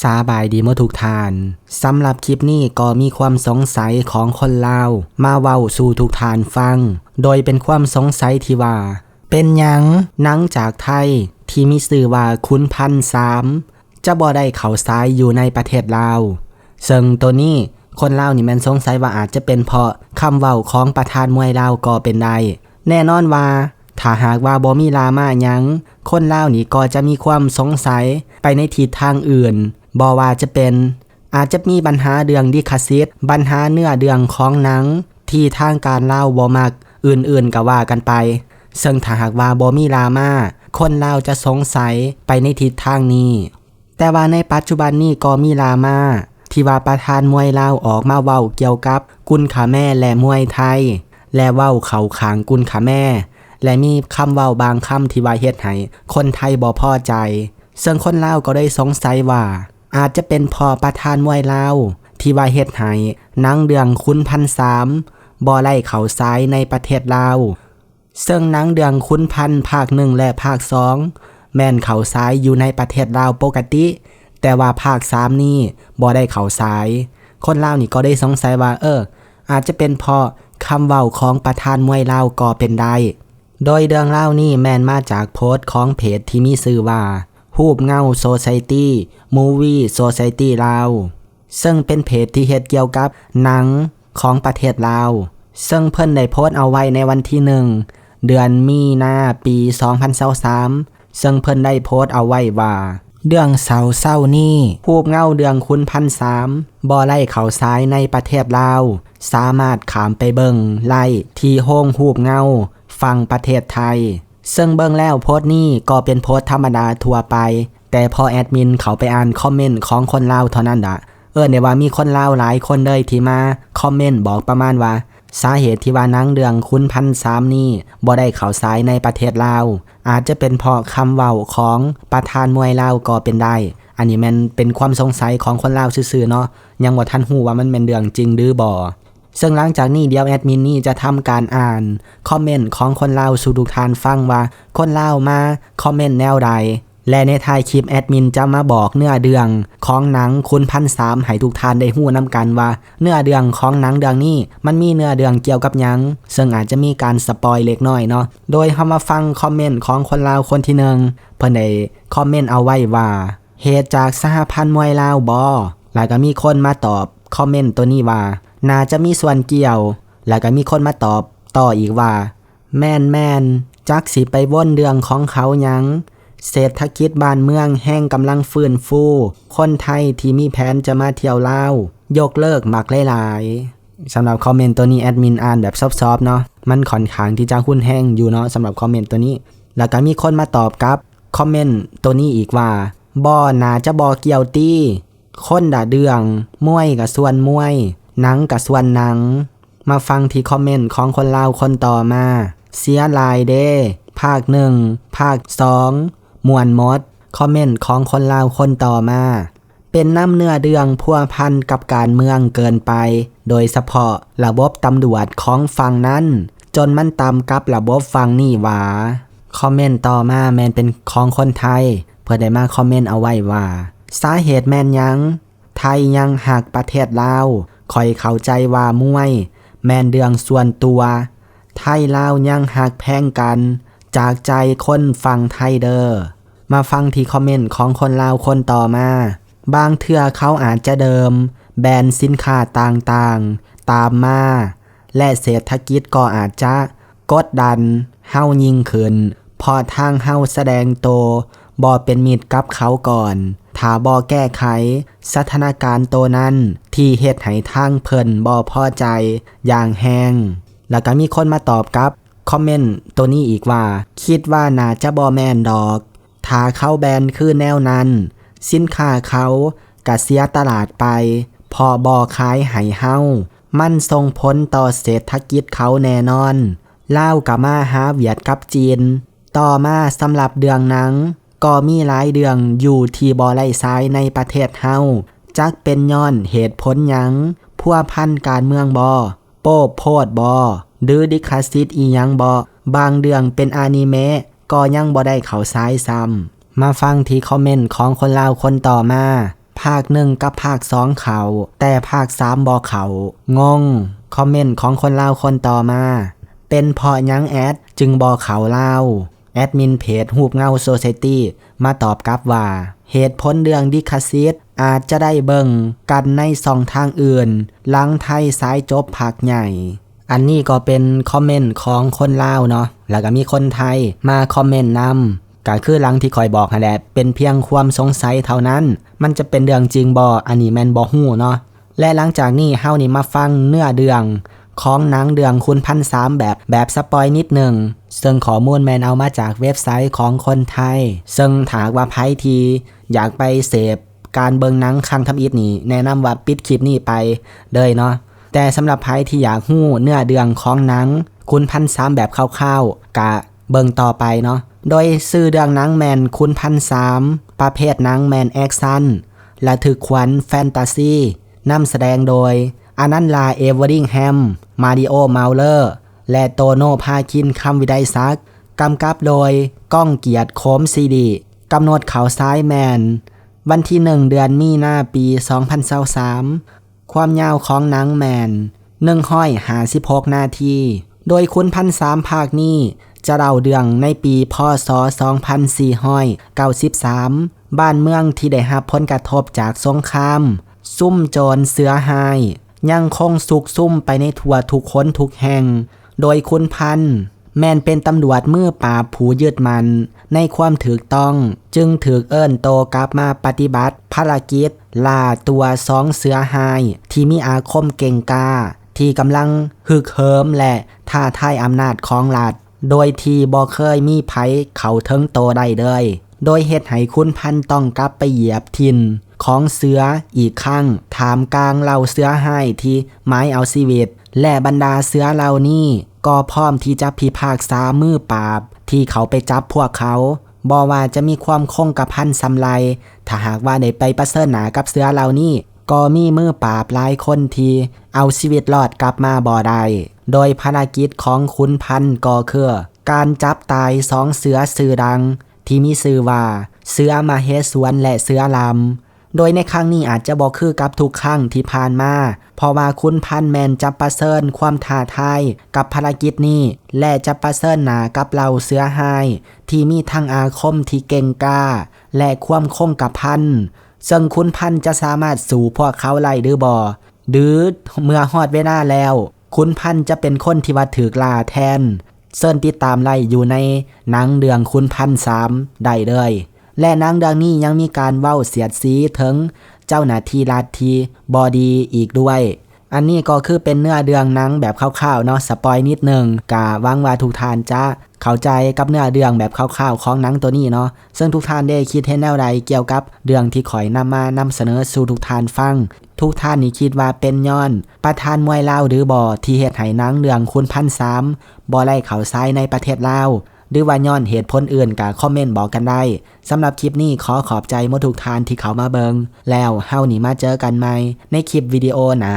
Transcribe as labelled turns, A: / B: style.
A: สาบายดีเมื่อทุกทานสำหรับคลิปนี้ก็มีความสงสัยของคนลาว มาเว้าสู่ทุกทานฟัง โดยเป็นความสงสัยที่ว่า เป็นยังหนังจากไทยที่มีชื่อว่าคุณพันสามจะบ่ได้เขาซ้ายอยู่ในประเทศลาวซึ่งตัวนี้คนลาวนี่มันสงสัยว่าอาจจะเป็นเพราะคำเว้าของประธานมวยลาวก็เป็นได้แน่นอนว่าถ้าหากว่าบ่มีลามายัง คนลาวนี่ก็จะมีความสงสัยไปในทิศทางอื่น บ่ว่าจะเป็นอาจจะมีปัญหาเรื่องดิคาซิตปัญหาเนื้อเรื่องของหนัง ที่ทางการเล่าบ่มักอื่นๆก็ว่ากันไป ซึ่งถ้าหากว่าบ่มีลามาคนเลาจะสงสัยไปในทิศทางนี้ แต่ว่าในปัจจุบันนี้ก็มีลามาที่ว่าประธานมวยลาวออกมาเว้าเกี่ยวกับกุนขาแม่และมวยไทย และเว้าเขาขางกุนขาแม่ และมีคำเว้าบางคำที่ว่าเฮ็ดให้คนไทยบ่พอใจ ซึ่งคนลาวก็ได้สงสัยว่า อาจจะเป็นพอประธานมวยลาว ที่ว่าเฮ็ดให้นังเดืองคุณพันสามบ่ไล่เขาซ้ายในประเทศลาว ซึ่งนังเดืองคุณพันภาคหนึ่งและภาคสองแม่นเขาซ้ายอยู่ในประเทศลาวปกติ แต่ว่าภาคสามนี่บ่ได้เขาซ้าย คนลาวนี่ก็ได้สงสัยว่า เออ อาจจะเป็นเพราะคำเว้าของประธานมวยลาวก็เป็นได้ โดยเรื่องเล่านี่แมนมาจากโพสต์ของเพจที่มีชื่อว่า ฮูบเงาโซไซตี้มูวี่โซไซตี้ลาว ซึ่งเป็นเพจที่เฮ็ดเกี่ยวกับหนังของประเทศลาว ซึ่งเพิ่นได้โพสต์เอาไว้ในวันที่หนึ่งเดือนมีนาปี 2023ซึ่งเพิ่นได้โพสต์เอาไว้ว่า เรื่องเสาเศร้านี่ฮูบเงาเดืองคุณพันสามบ่อไล่เขาซ้ายในประเทศลาว สามารถขามไปเบิงไล่ที่โฮงฮูบเงาฟังประเทศไทย ซึ่งเบิ่งแล้วโพสต์นี้ก็เป็นโพสต์ธรรมดาทั่วไป แต่พอแอดมินเขาไปอ่านคอมเมนต์ของคนเล่าเท่านั้นดะเออเนี่ยว่ามีคนเล่าหลายคนเลยที่มาคอมเมนต์บอกประมาณว่า สาเหตุที่ว่านังเรื่องคุณพันสามนี่บ่ได้เข้าซ้ายในประเทศลาวอาจจะเป็นเพราะคำเว้าของประธานมวยลาวก็เป็นได้ อันนี้มันเป็นความสงสัยของคนลาวซื่อๆเนาะยังบ่าทันฮู้ว่ามันเป็นเรื่องจริงหรือบ่ ซึ่งหลังจากนี้เดี๋ยวแอดมินนี่จะทำการอ่าน คอมเมนต์ของคนเล่าสู่ทุกทานฟังว่า คนเล่ามา คอมเมนต์แนวใด และในท้ายคลิปแอดมินจะมาบอกเนื้อเดืองของหนังคุณพันสามให้ทุกทานได้หู้นำกันว่า เนื้อเดืองของหนังเดืองนี้มันมีเนื้อเดืองเกี่ยวกับยังซึ่งอาจจะมีการสปอยเล็กน้อยเนาะโดยเฮามาฟังคอมเมนต์ของคนลาวคนที่หนึ่งเพิ่นได้คอมเมนต์เอาไว้ว่าเหตุจากสหพันธ์มวยลาวบอแล้วก็มีคนมาตอบคอมเมนต์ตัวนี้ว่า น่าจะมีส่วนเกี่ยว แล้วก็มีคนมาตอบต่ออีกว่า แม่นแม่นจักสิไปว่นเรื่องของเขายังเศรษฐกิจบ้านเมืองแห้งกำลังฟื้นฟู คนไทยที่มีแผนจะมาเที่ยวลาวยกเลิกหมักหลายๆสำหรับคอมเมนต์ตัวนี้แอดมินอ่านแบบซอฟๆเนาะมันค่อนข้างที่จะหุ้นแห้งอยู่เนาะสำหรับคอมเมนต์ตัวนี้ แล้วก็มีคนมาตอบกลับคอมเมนต์ตัวนี้อีกว่าบ่น่าจะบ่เกี่ยวตี้คนด่าเดืองมวยกับส่วนมวย หนังกับส่วนหนัง มาฟังที่คอมเมนต์ของคนลาวคนต่อมา เสียลายเด้ภาคหนึ่งภาคสองมวนมด คอมเมนต์ของคนลาวคนต่อมา เป็นน้ำเนื้อเดืองพัวพันกับการเมืองเกินไป โดยเฉพาะระบบตำรวจของฝั่งนั้น จนมันตำกับระบบฝั่งนี่หวา คอมเมนต์ต่อมาแมนเป็นของคนไทย เพื่อได้มาคอมเมนต์เอาไว้ว่า สาเหตุแมนยัง ไทยยังหักประเทศลาว คอยเข้าใจว่ามวย แมนเดืองส่วนตัว ไทยลาวยังหักแพงกัน จากใจคนฟังไทยเดอมาฟังที่คอมเมนต์ของคนลาวคนต่อมา บางเทื่อเขาอาจจะเดิม แบรนด์สินค้าต่างๆ ตามมา และเศรษฐกิจก็อาจจะกดดันเฮายิ่งขึ้นพอทางเฮาแสดงโตบอเป็นมิตรกับเขาก่อน ถ้าบอแก้ไข สถานการณ์โตนั้น ที่เฮ็ดให้ทางเพิ่นบอพอใจ อย่างแห้งแล้วก็มีคนมาตอบกับคอมเมนต์ตัวนี้อีกว่า คิดว่าน่าจะบอแมนดอกถ้าเขาแบนคือแนวนั้น สินค้าเขากะเสียตลาดไป พอบอขายให้เฮามันส่งผลต่อเศรษฐกิจเขาแน่นอนล่าวกับมาหาเวียดกับจีน ต่อมาสำหรับเดืองหนัง ก็มีหลายเดืองอยู่ที่บอไล่ซ้ายในประเทศเฮาจักเป็นย้อนเหตุผลหยังพัวพันการเมืองบอโป้โพดบอหรือดิคาซิตอียังบอบางเดืองเป็นอนิเมะก็ยังบ่ได้เขาซ้ายซ้ำมาฟังที่คอมเมนต์ของคนลาวคนต่อมา ภาคหนึ่งกับภาคสองเขา แต่ภาคสามบอเขา งง คอมเมนต์ของคนลาวคนต่อมา เป็นเพราะยังแอดจึงบอเขาเล่า แอดมินเพจหูบเงาโซเซตี้มาตอบกลับว่า เหตุผลเรื่องดิคาซิตอาจจะได้เบิ่งกันในสองทางอื่น หลังไทยสายจบภาคใหญ่ อันนี้ก็เป็นคอมเมนต์ของคนลาวเนาะแล้วก็มีคนไทยมาคอมเมนต์นำก็คือหลังที่คอยบอกนั่นแหละ เป็นเพียงความสงสัยเท่านั้น มันจะเป็นเรื่องจริงบออันนี้แมนบอฮู้เนาะและหลังจากนี้เฮานี่มาฟังเนื้อเดือง ของหนังเดืองคุณพันสามแบบแบบสปอยนิดหนึ่งซึ่งข้อมูลแมนเอามาจากเว็บไซต์ของคนไทย ซึ่งถากว่าไพที อยากไปเสพการเบิงหนังครั้งทำอิฐนี่ แนะนำว่าปิดคลิปนี้ไปเลยเนาะแต่สำหรับไพที่อยากหู้เนื้อเดืองของหนัง คุณพันสามแบบคร่าวๆกะเบิงต่อไปเนาะโดยซื้อเดืองหนังแมนคุณพันสามประเภทหนังแมนแอคชั่นและถึกขวัญแฟนตาซีนำแสดงโดย อานันลาเอเวอริงแฮม มาริโอมาเลอร์ และโตโนพาคินคำวิไดซักกำกับโดยก้องเกียรติโคมซีดีกำหนดเขาซ้ายแมน วันที่หนึ่งเดือนมีนาปี 2023ความยาวของหนังแมนหนึ่งห้อยหาสิบหกนาที โดยคุณพันสามภาคนี้จะเล่าเดืองในปีพศ2493 บ้านเมืองที่ได้รับผลกระทบจากสงคราม ซุ่มโจรเสือหาย ยังคงสุกซุ่มไปในทั่วทุกคนทุกแห่ง โดยคุณพันธ์แมนเป็นตำรวจมือปราบผูยึดมัน ในความถูกต้องจึงถือเอิ้นโตกลับมาปฏิบัติ ภารกิจล่าตัวสองเสือหาย ที่มีอาคมเก่งกา ที่กำลังฮึกเหิมและท้าทายอำนาจของรัฐโดยที่บ่เคยมีไผเขาเทิงโตได้เลย โดยเหตุให้คุณพันธ์ต้องกลับไปเหยียบทิน ของเสืออีกครั้งถามกลางเหล่าเสือให้ที่ไม้เอาชีวิต และบรรดาเสือเหล่านี้ก็พร้อมที่จะพิพากษามือปราบ ที่เขาไปจับพวกเขาบอว่าจะมีความคงกระพันสำไรถ้าหากว่าได้ไปประเสริฐหนากับเสือเหล่านี้ก็มีมือปราบหลายคนทีเอาชีวิตรอดกลับมาบ่ได้ โดยภารกิจของคุณพันก็คือการจับตายสองเสือสื่อดัง ที่มีชื่อว่า เสือมาเฮสวนและเสือลำ โดยในครั้งนี้อาจจะบอกคือกับทุกครั้งที่ผ่านมา เพราะว่าคุณพันแมนจะประเสริญความท้าทายกับภารกิจนี้ และจะประเสริญหนากับเหล่าเสือหาย ที่มีทั้งอาคมที่เก่งกล้า และความคงกับพันซึ่งคุณพันจะสามารถสู่พวกเขาไล่หรือบ่หรือเมื่อฮอดเวลาแล้ว คุณพันจะเป็นคนที่ว่าถือกลาแทนเซินติดตามไล่อยู่ในหนังเดืองคุณพันสามได้เลย และนังเรื่องนี้ยังมีการเว้าเสียดสีถึงเจ้าหน้าที่รัฐทีบอดีอีกด้วย อันนี้ก็คือเป็นเนื้อเดืองนังแบบคร่าวๆเนาะสปอยนิดหนึ่งกะวังว่าทุกท่านจะเข้าใจกับเนื้อเดืองแบบคร่าวๆของหนังตัวนี้เนาะซึ่งทุกท่านได้คิดเห็นแนวใดเกี่ยวกับเรื่องที่ข่อยนำมานำเสนอสู่ทุกท่านฟัง ทุกท่านนี่คิดว่าเป็นย้อน ประธานมวยลาวหรือบ่ที่เฮ็ดให้หนังเรื่องคุณพันสามบ่ไล่เขาซ้ายในประเทศลาว หรือว่าย้อนเหตุผลอื่นกับคอมเมนต์บอกกันได้สำหรับคลิปนี้ขอขอบใจมทุกทานที่เขามาเบิง แล้วเฮานี่มาเจอกันใหม่ในคลิปวิดีโอนะ